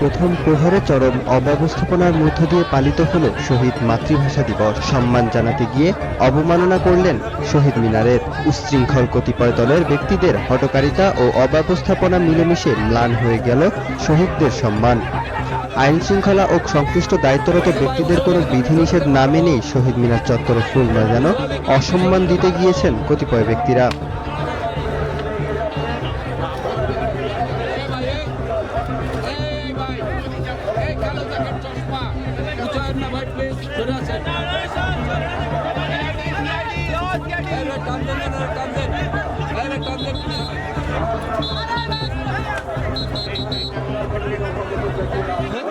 প্রথম প্রহরে চরম অব্যবস্থাপনার মধ্য দিয়ে পালিত হল শহীদ মাতৃভাষা দিবস। সম্মান জানাতে গিয়ে অবমাননা করলেন শহীদ মিনারের উচ্ছৃঙ্খল কতিপয় দলের ব্যক্তিদের হটকারিতা ও অব্যবস্থাপনা মিলেমিশে ম্লান হয়ে গেল শহীদদের সম্মান। আইন শৃঙ্খলা ও সংশ্লিষ্ট দায়িত্বরত ব্যক্তিদের কোনো বিধিনিষেধ না মেনেই শহীদ মিনার চত্বরে ফুল না যেন অসম্মান দিতে গিয়েছেন কতিপয় ব্যক্তিরা। Thank you.